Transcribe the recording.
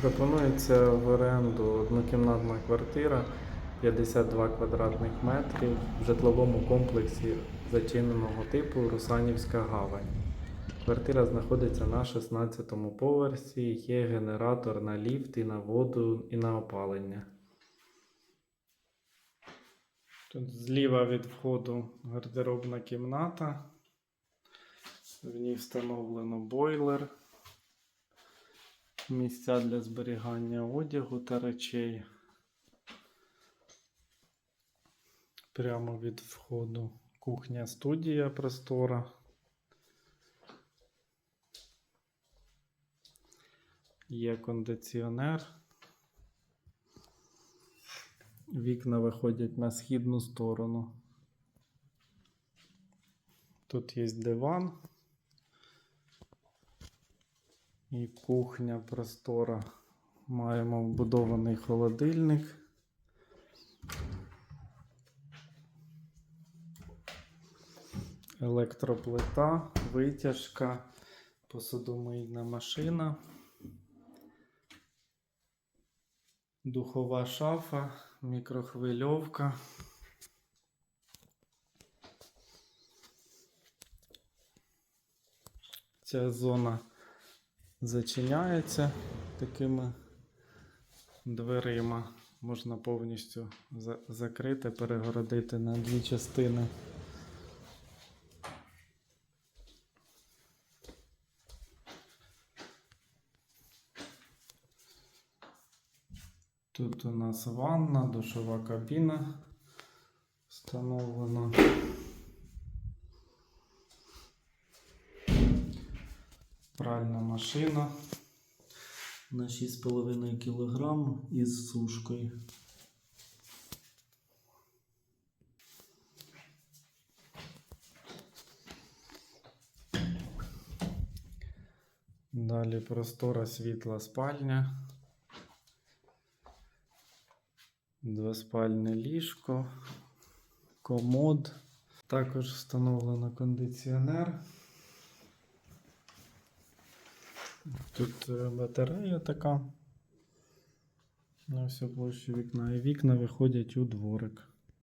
Пропонується в оренду однокімнатна квартира 52 квадратних метрів в житловому комплексі зачиненого типу Русанівська гавань. Квартира знаходиться на 16-му поверсі, є генератор на ліфт і на воду і на опалення. Тут зліва від входу гардеробна кімната. В ній встановлено бойлер місця для зберігання одягу та речей. Прямо від входу кухня студія простора. Є кондиціонер. Вікна виходять на східну сторону. Тут є диван. І кухня простора. Маємо вбудований холодильник. Електроплита, витяжка, посудомийна машина, духова шафа, мікрохвильовка. Ця зона зачиняється такими дверима. Можна повністю за- закрити, перегородити на дві частини. Тут у нас ванна, душова кабіна встановлена. Пральна машина на 6,5 кг із сушкою. Далі простора світла спальня. Двоспальне ліжко, комод. Також встановлено кондиціонер. Тут е, батарея така на всю площу вікна. І вікна виходять у дворик.